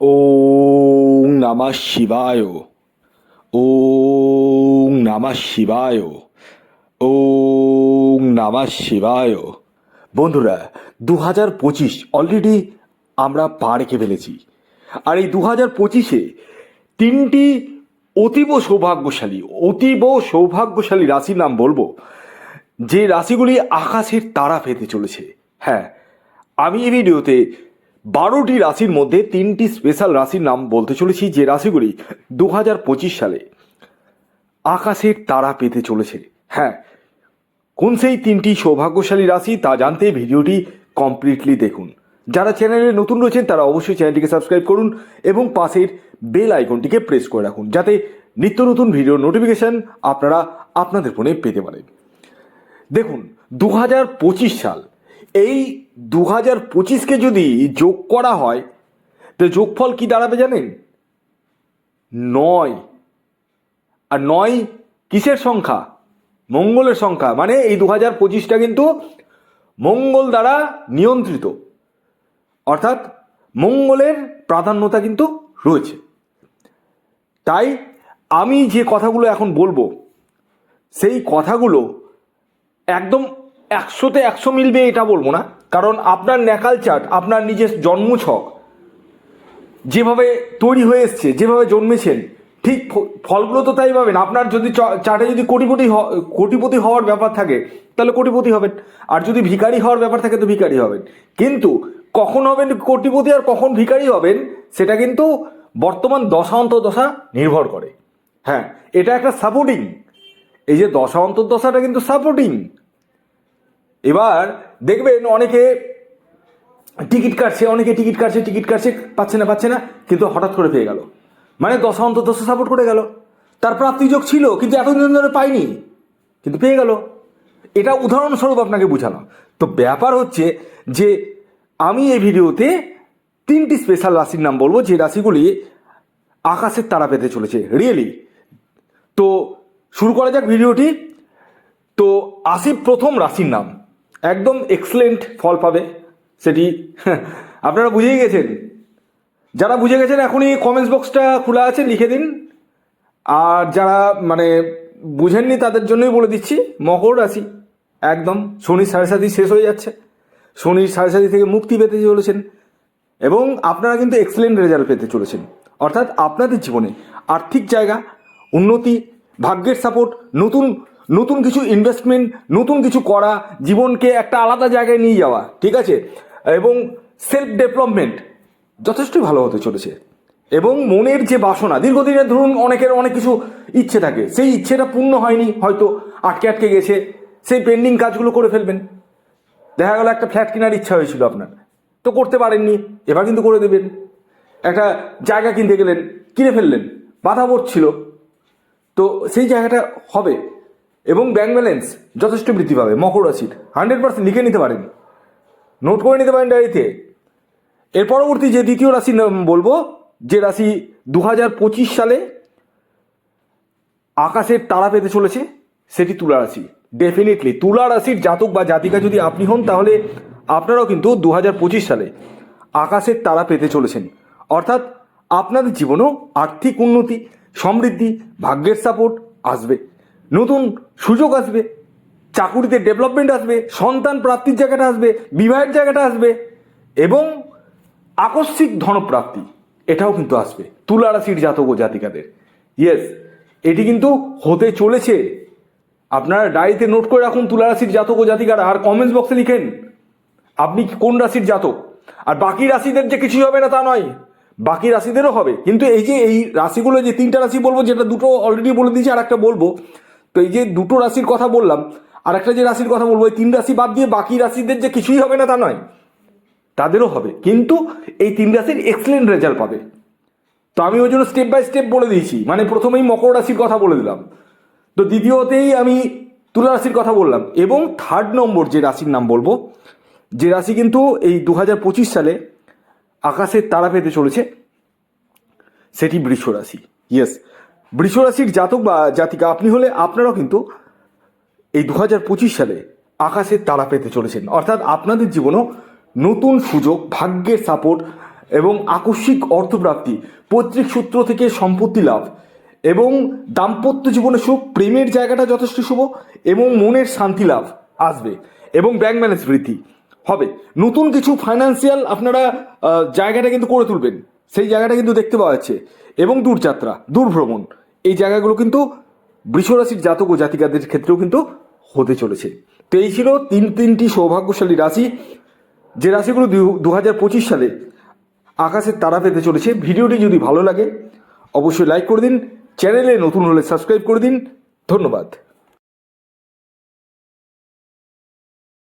ওং নমঃ শিবায় ওং নমঃ শিবায় ওং নমঃ শিবায় বন্ধুরা দু হাজার পঁচিশ অলরেডি আমরা পা রেখে ফেলেছি। আর এই দু হাজার পঁচিশে তিনটি অতীব সৌভাগ্যশালী অতীব সৌভাগ্যশালী রাশির নাম বলব, যে রাশিগুলি আকাশের তারা পেতে চলেছে। হ্যাঁ আমি এই ভিডিওতে বারোটি রাশির মধ্যে তিনটি স্পেশাল রাশির নাম বলতে চলেছি, যে রাশিগুলি দু হাজার পঁচিশ সালে আকাশের তারা পেতে চলেছে। হ্যাঁ কোন সেই তিনটি সৌভাগ্যশালী রাশি তা জানতে ভিডিওটি কমপ্লিটলি দেখুন। যারা চ্যানেলে নতুন রয়েছেন, তারা অবশ্যই চ্যানেলটিকে সাবস্ক্রাইব করুন এবং পাশের বেল আইকনটিকে প্রেস করে রাখুন, যাতে নিত্য নতুন ভিডিও নোটিফিকেশান আপনারা আপনাদের ফোনে পেতে পারেন। দেখুন দু হাজার পঁচিশ সাল এই দু হাজার পঁচিশকে যদি যোগ করা হয়, তো যোগফল কি দাঁড়াবে জানেন? নয়। আর নয় কিসের সংখ্যা? মঙ্গলের সংখ্যা। মানে এই দু হাজার পঁচিশটা কিন্তু মঙ্গল দ্বারা নিয়ন্ত্রিত। অর্থাৎ মঙ্গলের প্রাধান্যতা কিন্তু রয়েছে। তাই আমি যে কথাগুলো এখন বলব, সেই কথাগুলো একদম একশোতে একশো মিলবে এটা বলব না। কারণ আপনার ন্যাকাল চার্ট, আপনার নিজের জন্মছক যেভাবে তৈরি হয়ে এসছে, যেভাবে জন্মেছেন, ঠিক ফলগুলো তো তাই পাবেন। আপনার যদি চ- চার্টে যদি কোটিপতি কোটিপতি হওয়ার ব্যাপার থাকে, তাহলে কোটিপতি হবেন। আর যদি ভিখারি হওয়ার ব্যাপার থাকে, তো ভিখারি হবেন। কিন্তু কখন হবেন কোটিপতি আর কখন ভিখারি হবেন, সেটা কিন্তু বর্তমান দশা অন্তর্দশা নির্ভর করে। হ্যাঁ এটা একটা সাপোর্টিং এই যে দশা অন্তর্দশাটা কিন্তু সাপোর্টিং এবার দেখবেন অনেকে টিকিট কাটছে, অনেকে টিকিট কাটছে টিকিট কাটছে, পাচ্ছে না পাচ্ছে না, কিন্তু হঠাৎ করে পেয়ে গেল। মানে দশা অন্তর্দশা সাপোর্ট করে গেল। তার প্রাপ্তিযোগ ছিল, কিন্তু এতদিন ধরে পাইনি, কিন্তু পেয়ে গেল। এটা উদাহরণস্বরূপ আপনাকে বোঝানো। তো ব্যাপার হচ্ছে যে, আমি এই ভিডিওতে তিনটি স্পেশাল রাশির নাম বলব, যে রাশিগুলি আকাশের তারা পেতে চলেছে রিয়েলি তো শুরু করা যাক ভিডিওটি। তো আসি প্রথম রাশির নাম। একদম এক্সেলেন্ট ফল পাবে। সেটি, আপনারা বুঝেই গেছেন। যারা বুঝে গেছেন, এখনই কমেন্টস বক্সটা খোলা আছে, লিখে দিন। আর যারা মানে বুঝেননি, তাদের জন্যই বলে দিচ্ছি, মকর রাশি একদম শনির সাড়ে সাথী শেষ হয়ে যাচ্ছে। শনির সাড়ে সাথী থেকে মুক্তি পেতে চলেছেন। এবং আপনারা কিন্তু এক্সেলেন্ট রেজাল্ট পেতে চলেছেন। অর্থাৎ আপনাদের জীবনে আর্থিক জায়গা, উন্নতি, ভাগ্যের সাপোর্ট নতুন নতুন কিছু ইনভেস্টমেন্ট নতুন কিছু করা, জীবনকে একটা আলাদা জায়গায় নিয়ে যাওয়া, ঠিক আছে? এবং সেলফ ডেভেলপমেন্ট যথেষ্টই ভালো হতে চলেছে। এবং মনের যে বাসনা, দীর্ঘদিনের ধরুন অনেকের অনেক কিছু ইচ্ছে থাকে, সেই ইচ্ছেটা পূর্ণ হয়নি, হয়তো আটকে আটকে গেছে, সেই পেন্ডিং কাজগুলো করে ফেলবেন। দেখা গেল একটা ফ্ল্যাট কেনার ইচ্ছা হয়েছিল আপনার, তো করতে পারেননি, এবার কিন্তু করে দেবেন। একটা জায়গা কিনতে গেলেন, কিনে ফেললেন, বাধা পড়ছিল তো সেই জায়গাটা হবে। এবং ব্যাংক ব্যালেন্স যথেষ্ট বৃদ্ধি পাবে, মকর রাশির। হান্ড্রেড পার্সেন্ট লিখে নিতে পারেন। নোট করে নিতে পারেন ডায়েরিতে এর পরবর্তী যে দ্বিতীয় রাশি বলব, যে রাশি দু সালে আকাশের তারা পেতে চলেছে, সেটি তুলা রাশি। ডেফিনেটলি তুলা রাশির জাতক বা জাতিকা যদি আপনি হন, তাহলে আপনারাও কিন্তু দু পঁচিশ সালে আকাশের তারা পেতে চলেছেন। অর্থাৎ আপনাদের জীবনেও আর্থিক উন্নতি, সমৃদ্ধি, ভাগ্যের সাপোর্ট আসবে। নতুন সুযোগ আসবে, চাকুরিতে ডেভেলপমেন্ট আসবে, সন্তান প্রাপ্তির জায়গাটা আসবে, বিবাহের জায়গাটা আসবে এবং আকস্মিক ধনপ্রাপ্তি, এটাও কিন্তু আসবে তুলা রাশির জাতক ও জাতিকাদের। ইয়েস এটি কিন্তু হতে চলেছে। আপনারা ডায়েরিতে নোট করে রাখুন তুলা রাশির জাতক ও জাতিকারা, আর কমেন্টস বক্সে লিখেন, আপনি কোন রাশির জাতক? আর বাকি রাশিদের যে কিছুই হবে না তা নয়, বাকি রাশিদেরও হবে। কিন্তু এই যে, এই রাশিগুলো যে তিনটা রাশি বলব, যেটা দুটো অলরেডি বলে দিয়েছি আর একটা বলব তো এই যে দুটো রাশির কথা বললাম আর একটা যে রাশির কথা বলব, এই তিন রাশি বাদ দিয়ে বাকি রাশিদের যে কিছুই হবে না তা নয়, তাদেরও হবে। কিন্তু এই তিন রাশির এক্সেলেন্ট রেজাল্ট পাবে। তো আমি ওই জন্য স্টেপ বাই স্টেপ বলে দিয়েছি মানে প্রথমেই মকর রাশির কথা বলে দিলাম। তো দ্বিতীয়তেই আমি তুলা রাশির কথা বললাম, এবং থার্ড নম্বর যে রাশির নাম বলব, যে রাশি কিন্তু এই দু হাজার পঁচিশ সালে আকাশের তারা পেতে চলেছে, সেটি বৃষ রাশি। ইয়েস বৃষ রাশির জাতক বা জাতিকা, আপনি হলে আপনারাও কিন্তু এই দু হাজার পঁচিশ সালে আকাশের তারা পেতে চলেছেন। অর্থাৎ আপনাদের জীবনেও নতুন সুযোগ, ভাগ্যের সাপোর্ট এবং আকস্মিক অর্থপ্রাপ্তি, পৈতৃক সূত্র থেকে সম্পত্তি লাভ এবং দাম্পত্য জীবনে সুখ, প্রেমের জায়গাটা যথেষ্ট শুভ এবং মনের শান্তি লাভ আসবে এবং ব্যাংক ব্যালেন্স বৃদ্ধি হবে। নতুন কিছু ফাইন্যান্সিয়াল আপনারা জায়গাটা কিন্তু করে তুলবেন। সেই জায়গাটা কিন্তু দেখতে পাওয়া যাচ্ছে এবং দূরযাত্রা, দূরভ্রমণ। এই জায়গাগুলো কিন্তু বৃষরাশির জাতক ও জাতিকাদের ক্ষেত্রেও কিন্তু হতে চলেছে। তো এই ছিল তিন তিনটি সৌভাগ্যশালী রাশি। যে রাশিগুলো দু হাজার পঁচিশ সালে আকাশের তারা পেতে চলেছে। ভিডিওটি যদি ভালো লাগে, অবশ্যই লাইক করে দিন। চ্যানেলে নতুন হলে সাবস্ক্রাইব করে দিন। ধন্যবাদ।